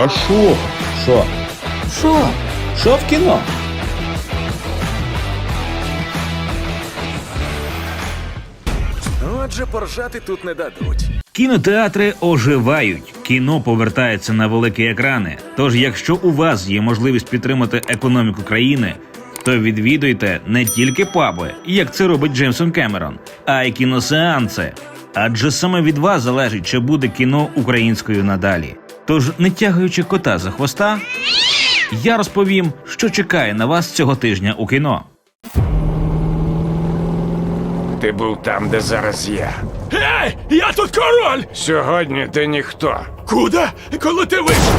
А що? Що? Що? Що в кіно? Отже, поржати тут не дадуть. Кінотеатри оживають, кіно повертається на великі екрани. Тож, якщо у вас є можливість підтримати економіку країни, то відвідуйте не тільки паби, як це робить Джеймсон Кемерон, а й кіносеанси. Адже саме від вас залежить, чи буде кіно українською надалі. Тож, не тягаючи кота за хвоста, я розповім, що чекає на вас цього тижня у кіно. Ти був там, де зараз я. Ей, я тут король! Сьогодні ти ніхто. Куда? Коли ти вийшов?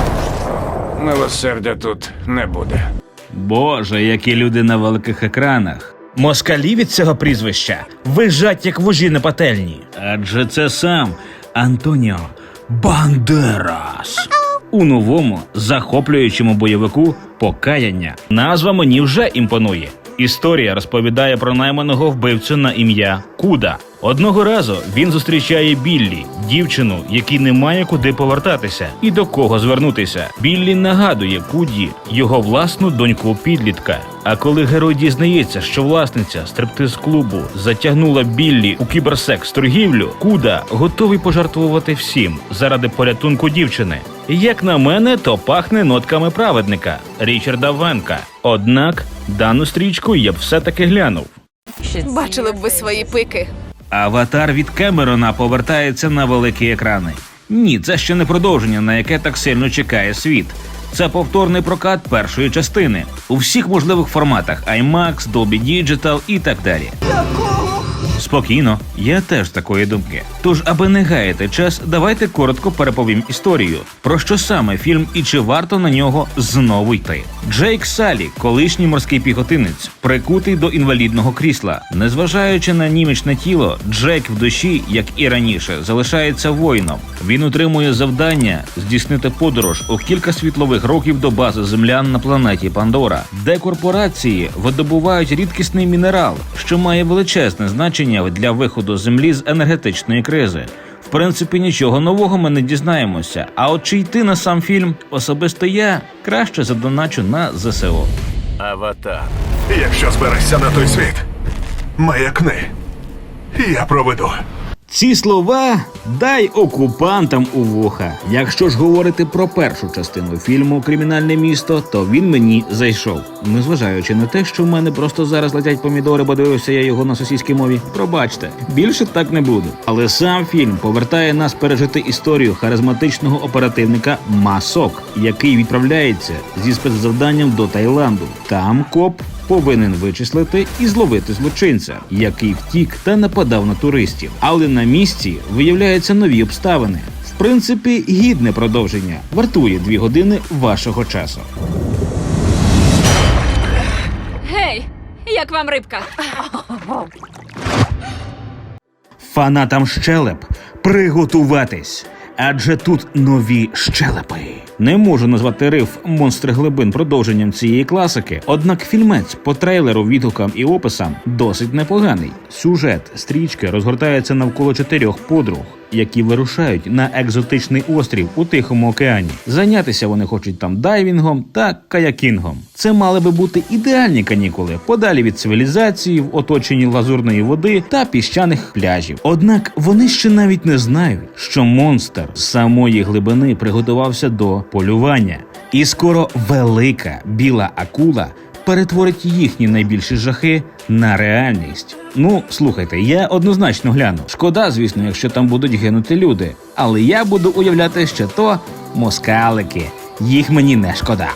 Милосердя тут не буде. Боже, які люди на великих екранах. Москалі від цього прізвища вижать як вужі на пательні. Адже це сам Антоніо Бандерас. У новому захоплюючому бойовику покаяння. Назва мені вже імпонує. Історія розповідає про найманого вбивцю на ім'я Куда. Одного разу він зустрічає Біллі, дівчину, якій немає куди повертатися і до кого звернутися. Біллі нагадує Куді його власну доньку підлітка. А коли герой дізнається, що власниця стриптиз-клубу затягнула Біллі у кіберсекс торгівлю, Куда готовий пожертвувати всім заради порятунку дівчини. Як на мене, то пахне нотками праведника Річарда Венка. Однак дану стрічку я б все-таки глянув. Бачили б ви свої пики. Аватар від Кемерона повертається на великі екрани. Ні, це ще не продовження, на яке так сильно чекає світ. Це повторний прокат першої частини у всіх можливих форматах IMAX, Dolby Digital і так далі. Спокійно, я теж такої думки. Тож, аби не гаяти час, давайте коротко переповім історію. Про що саме фільм і чи варто на нього знову йти? Джейк Салі, колишній морський піхотинець, прикутий до інвалідного крісла. Незважаючи на німічне тіло, Джейк в душі, як і раніше, залишається воїном. Він отримує завдання здійснити подорож у кілька світлових років до бази землян на планеті Пандора, де корпорації видобувають рідкісний мінерал, що має величезне значення для виходу землі з енергетичної кризи. В принципі, нічого нового ми не дізнаємося. А от чи йти на сам фільм особисто я краще задоначу на ЗСО. Аватар. Якщо зберешся на той світ, маякни. Я проведу. Ці слова дай окупантам у вуха. Якщо ж говорити про першу частину фільму Кримінальне місто, то він мені зайшов. Незважаючи на те, що в мене просто зараз летять помідори, бо дивився я його на сусідській мові. Пробачте, більше так не буду. Але сам фільм повертає нас пережити історію харизматичного оперативника Масок, який відправляється зі спецзавданням до Таїланду. Там коп повинен вичислити і зловити злочинця, який втік та нападав на туристів. Але на місці виявляються нові обставини. В принципі, гідне продовження вартує дві години вашого часу. Гей, як вам рибка? Фанатам щелеп приготуватись. Адже тут нові щелепи. Не можу назвати риф монстри глибин продовженням цієї класики, однак фільмець по трейлеру, відгукам і описам досить непоганий. Сюжет стрічки розгортається навколо чотирьох подруг, які вирушають на екзотичний острів у Тихому океані. Зайнятися вони хочуть там дайвінгом та каякінгом. Це мали би бути ідеальні канікули, подалі від цивілізації, в оточенні лазурної води та піщаних пляжів. Однак вони ще навіть не знають, що монстр з самої глибини приготувався до полювання, і скоро велика біла акула перетворить їхні найбільші жахи на реальність. Ну, слухайте, я однозначно гляну. Шкода, звісно, якщо там будуть гинути люди. Але я буду уявляти, що то москалики. Їх мені не шкода.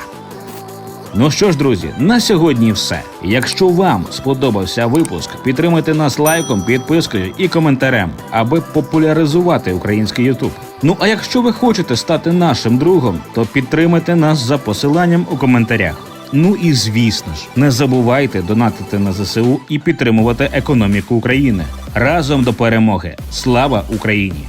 Ну що ж, друзі, на сьогодні все. Якщо вам сподобався випуск, підтримайте нас лайком, підпискою і коментарем, аби популяризувати український Ютуб. Ну а якщо ви хочете стати нашим другом, то підтримайте нас за посиланням у коментарях. Ну і звісно ж, не забувайте донатити на ЗСУ і підтримувати економіку України разом до перемоги. Слава Україні!